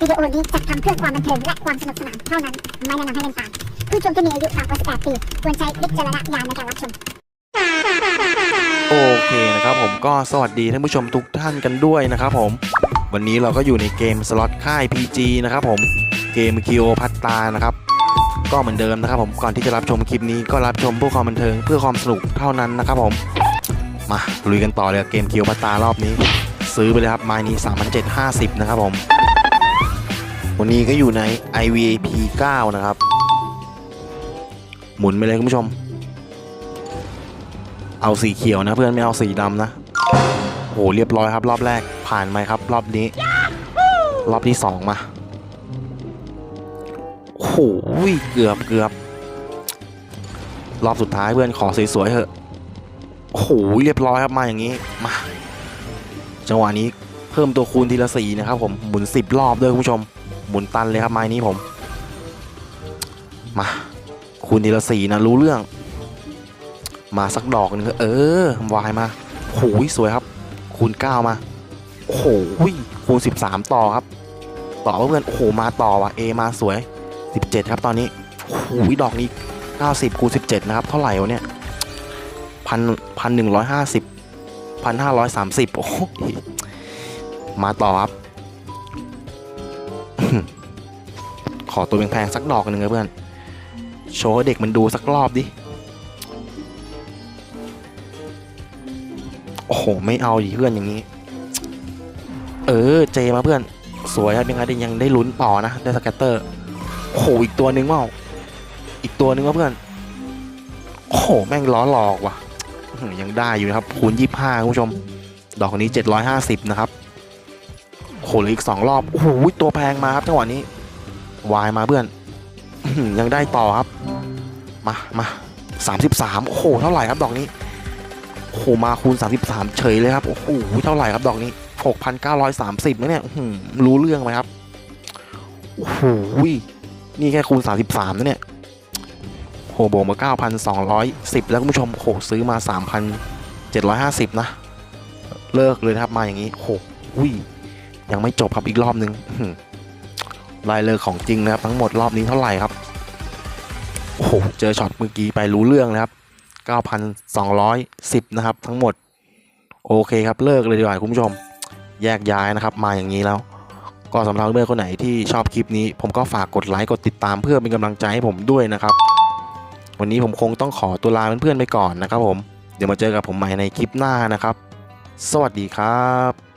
วิดีโอนี้จัดทำเพื่อความบันเทิงและความสนุกสนานเท่านั้น ไม่แนะนำให้เล่นตาม ผู้ชมที่มีอายุต่ำกว่า18ปีควรใช้วิจารณญาณในการรับชม โอเคนะครับผมก็สวัสดีท่านผู้ชมทุกท่านกันด้วยนะครับผม วันนี้เราก็อยู่ในเกมสล็อตค่าย PG นะครับผมเกมคิโอพัตตานะครับก็เหมือนเดิมนะครับผมก่อนที่จะรับชมคลิปนี้ก็รับชมเพื่อความบันเทิงเพื่อความสนุกเท่านั้นนะครับผมมาลุยกันต่อเลยกับเกมคิโอพัตตารอบนี้ ซื้อไปเลยครับไม้นี้3,750 นะครับผม วันนี้ก็อยู่ใน IVAP 9 นะครับ หมุนไปเลยคุณผู้ชม เอาสีเขียวนะเพื่อนไม่เอาสีดำนะโหเรียบร้อยครับ รอบแรกผ่านไหมครับ รอบนี้ รอบที่สองมาโอ้โหเกือบเกือบรอบสุดท้ายเพื่อนขอสวยๆเถอะโอ้โหเรียบร้อยครับมาอย่างนี้มาจังหวะนี้เพิ่มตัวคูณทีละสีนะครับผมหมุนสิบรอบด้วยคุณผู้ชม หมุนตันเลยครับไม้นี้ผม มาคูณทีละสีนะรู้เรื่อง มาสักดอกหนึงเออวายมาโอยสวยครับ คูณ9มาโอ้โหคูณ13ต่อครับ ต่อเพื่อนโอ้โหมาต่อว่ะ A มาสวย17ครับตอนนี้โอ้โหดอกนี้90คูณ17นะครับเท่าไหร่วะเนี่ยพันพันหนึ่งร้อยห้าสิบพันห้าร้อยสามสิบโอ้มาต่อครับ ขอตัวแพงๆสักดอกหนึ่งเลยเพื่อน โชว์เด็กมันดูสักรอบดิ โอ้โห ไม่เอาดิเพื่อนอย่างนี้ เออ เจมาเพื่อน สวยครับยังไงได้ยังได้ลุ้นต่อนะ ได้สแกตเตอร์ โอ้โห อีกตัวนึงเปล่าอีกตัวนึงว่าเพื่อน โอ้โห แม่งล้อหลอกว่ะ ยังได้อยู่นะครับ คูณยี่ห้าคุณผู้ชม ดอกนนี้750นะครับ โหเหลืออีก2รอบ โอ้โหตัวแพงมาครับจังหวะนี้ วายมาเพื่อน ยังได้ต่อครับ มามา33โอ้โหเท่าไหร่ครับดอกนี้ โอ้โหมาคูณ33เฉยเลยครับ โอ้โหเท่าไหร่ครับดอกนี้6,930นะเนี่ยอื้อหือรู้เรื่องไหมครับ โอ้โหนี่แค่คูณ33นะเนี่ยโหบวกมา 9,210 แล้วคุณผู้ชมโหซื้อมา 3,750 นะ เลิกเลยครับมาอย่างนี้โหอุ้ย ยังไม่จบครับอีกรอบนึงอื้อหือรายเลิกของจริงนะครับ ทั้งหมดรอบนี้เท่าไหร่ครับโอ้โหเจอช็อตเมื่อกี้ไปรู้เรื่องเลยครับ 9,210 นะครับ ทั้งหมด โอเคครับเลิกเลยดีกว่าคุณผู้ชม แยกย้ายนะครับ มาอย่างนี้แล้ว ก็สำหรับเพื่อนคนไหนที่ชอบคลิปนี้ ผมก็ฝากกดไลค์กดติดตามเพื่อเป็นกำลังใจให้ผมด้วยนะครับ วันนี้ผมคงต้องขอตัวลาเพื่อนๆไปก่อนนะครับ ผมเดี๋ยวมาเจอกับผมใหม่ในคลิปหน้านะครับ สวัสดีครับ